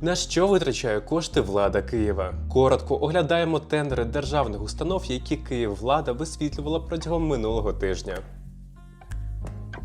На що витрачає кошти влада Києва? Коротко оглядаємо тендери державних установ, які Київвлада висвітлювала протягом минулого тижня.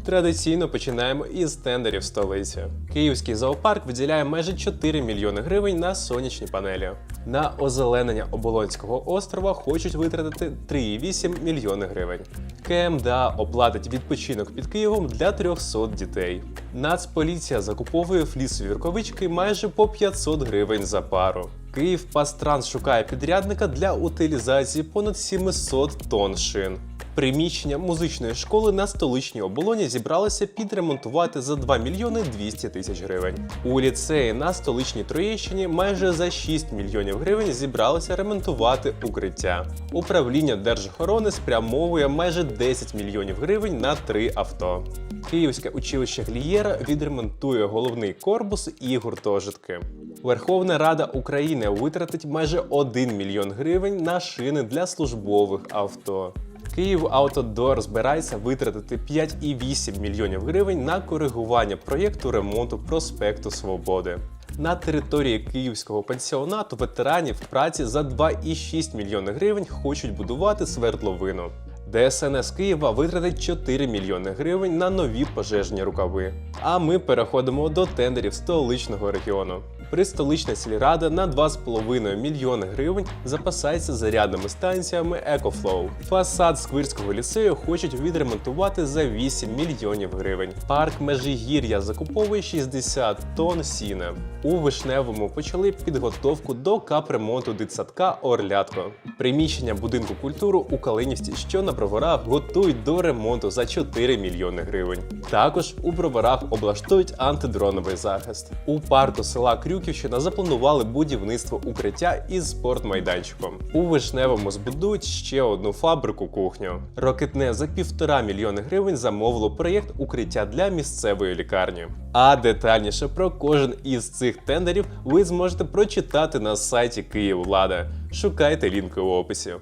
Традиційно починаємо із тендерів столиці. Київський зоопарк виділяє майже 4 мільйони гривень на сонячні панелі. На озеленення Оболонського острова хочуть витратити 3,8 мільйони гривень. КМДА оплатить відпочинок під Києвом для 300 дітей. Нацполіція закуповує флісові рукавички майже по 500 гривень за пару. Київ Пастранс шукає підрядника для утилізації понад 700 тонн шин. Приміщення музичної школи на столичній оболоні зібралося підремонтувати за 2 мільйони 200 тисяч гривень. У ліцеї на столичній Троєщині майже за 6 мільйонів гривень зібралося ремонтувати укриття. Управління держохорони спрямовує майже 10 мільйонів гривень на три авто. Київське училище Глієра відремонтує головний корпус і гуртожитки. Верховна Рада України витратить майже 1 мільйон гривень на шини для службових авто. Київ Автодор збирається витратити 5,8 мільйонів гривень на коригування проєкту ремонту проспекту Свободи. На території київського пансіонату ветеранів праці за 2,6 мільйони гривень хочуть будувати свердловину. ДСНС Києва витратить 4 мільйони гривень на нові пожежні рукави. А ми переходимо до тендерів столичного регіону. Пристолична сільрада на 2,5 мільйони гривень запасається зарядними станціями EcoFlow. Фасад Сквирського ліцею хочуть відремонтувати за 8 мільйонів гривень. Парк Межигір'я закуповує 60 тонн сіна. У Вишневому почали підготовку до капремонту дитсадка Орлятко. Приміщення будинку культури у Калинівці, що на броварах, готують до ремонту за 4 мільйони гривень. Також у броварах облаштують антидроновий захист. У парку села Крюківщина запланували будівництво укриття із спортмайданчиком. У Вишневому збудують ще одну фабрику кухню. Рокетне за півтора мільйони гривень замовило проєкт укриття для місцевої лікарні. А детальніше про кожен із цих тендерів ви зможете прочитати на сайті Київлада. Шукайте лінки у описі.